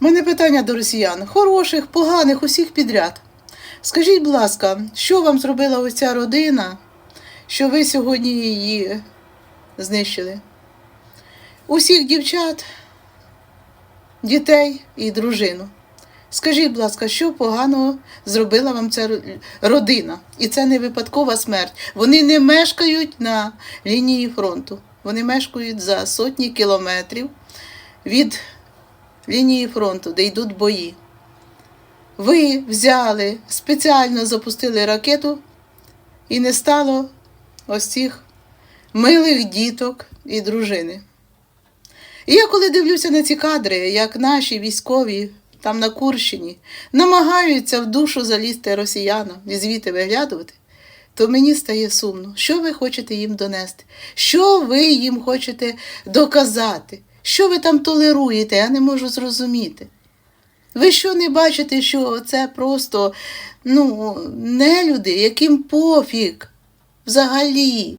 У мене питання до росіян. Хороших, поганих, усіх підряд. Скажіть, будь ласка, що вам зробила ось ця родина, що ви сьогодні її знищили? Усіх дівчат, дітей і дружину. Скажіть, будь ласка, що поганого зробила вам ця родина? І це не випадкова смерть. Вони не мешкають на лінії фронту. Вони мешкають за сотні кілометрів від лінії фронту, де йдуть бої. Ви взяли, спеціально запустили ракету, і не стало ось цих милих діток і дружини. І я коли дивлюся на ці кадри, як наші військові там на Курщині намагаються в душу залізти росіянам і звідти виглядувати, то мені стає сумно, що ви хочете їм донести, що ви їм хочете доказати, що ви там толеруєте, я не можу зрозуміти. Ви що не бачите, що це просто ну, нелюди, яким пофіг взагалі.